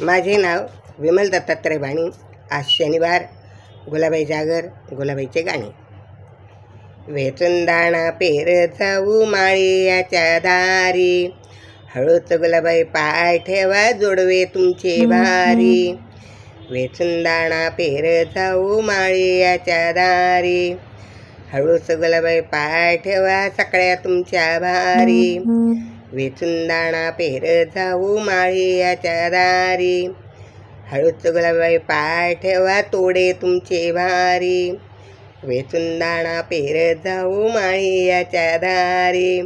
माझे नाव विमल दत्तात्रय भाणी. आज शनिवार गुलाबाई जागर गुलाबाईचे गाणे. वेचून दाणा पेर जाऊ माळियाच्या दारी. हळूच गुलाबाई पाय ठेवा जोडवे तुमचे भारी. वेचून दाणा पेर जाऊ माळियाच्या दारी. हळूच गुलाबाई पाय ठेवा सगळ्या तुमच्या भारी. वेचून दाणा पेर जाऊ माळियाच्या दारी. हळूच गुलाबाई पाय ठेवा तोडे तुमचे भारी. वेचून दाणा पेर जाऊ माळियाच्या दारी.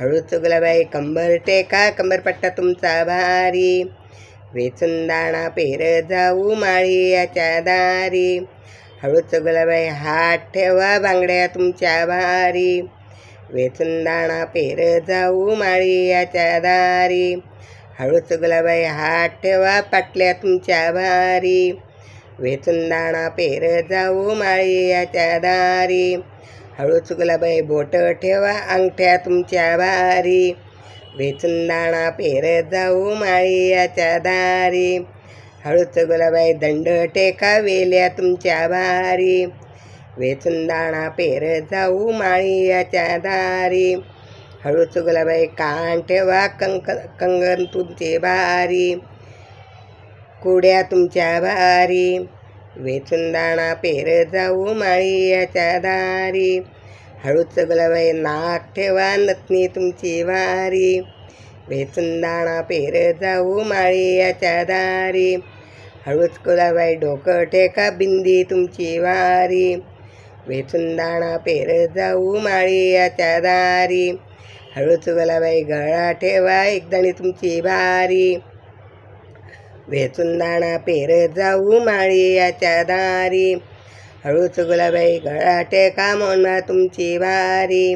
हळूच गुलाबाई कंबर टेका कंबरपट्टा तुमचा भारी. वेचून दाणा पेर जाऊ माळियाच्या दारी. हळूच गुलाबाई हात ठेवा बांगड्या तुमच्या भारी. वेचून पेर जाऊ माळियाच्या दारी. हळूच गुलाबाई हात ठेवा पाटल्या तुमच्या भारी. वेचून पेर जाऊ माळियाच्या दारी. हळूच गुलाबाई बोट ठेवा अंगठ्या तुमच्या भारी. वेचून पेर जाऊ माळियाच्या दारी. हळूच गुलाबाई दंड टेका वेल्या तुमच्या भारी. वेचुंदाणा पेर जाऊ माळियाच्या दारी. हळूच गुलाबाई कान ठेवा कंक कंगन तुमचे भारी कुड्या तुमच्या भारी वेचुंदाणा पेर जाऊ माळियाच्या दारी. हळूच गुलाबाई नाक ठेवा नथनी तुमची भारी वेचुंदाणा पेर जाऊ माळियाच्या दारी. हळूच कुलाबाई डोकं टेका बिंदी तुमची वारी. वेचून दाणा पेर जाऊ माळियाच्या दारी हळूच गुलाबाई गळा ठेवा एकदाणी तुमची भारी. वेचून दाणा पेर जाऊ माळियाच्या दारी हळूच गुलाबाई गळा टेका मोना तुमची भारी.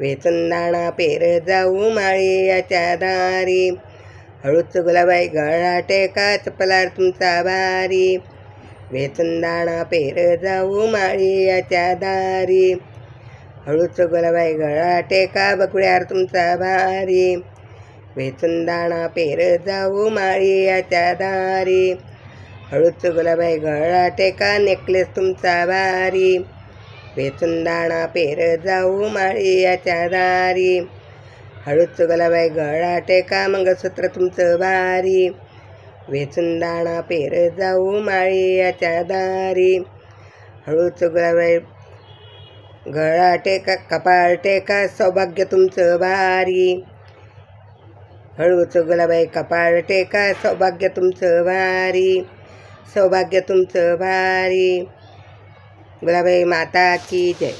वेचून दाणा पेर जाऊ माळियाच्या दारी हळूच गुलाबाई गळा टेका चपलार तुमचा भारी. वेचून दाणा पेर जाऊ माळियाच्या दारी. हळूच गुलाबाई गळा टेका बकुळ्यार तुमचा भारी. वेचून दाणा पेर जाऊ माळियाच्या दारी. हळूच गुलाबाई गळा टेका नेकलेस तुमचा भारी. वेचून दाणा पेर जाऊ माळियाच्या दारी. हळूच गुलाबाई गळा टेका मंगळसूत्र तुमचं भारी. वेचून दाणा पेर जाऊ माळियाच्या दारी. हळूच गुलाबाई गळा टेका कपाळ टेका सौभाग्य तुमचं भारी. हळूच गुलाबाई कपाळ टेका सौभाग्य तुमचं भारी. सौभाग्य तुमचं भारी. गुलाबाई माता की जय.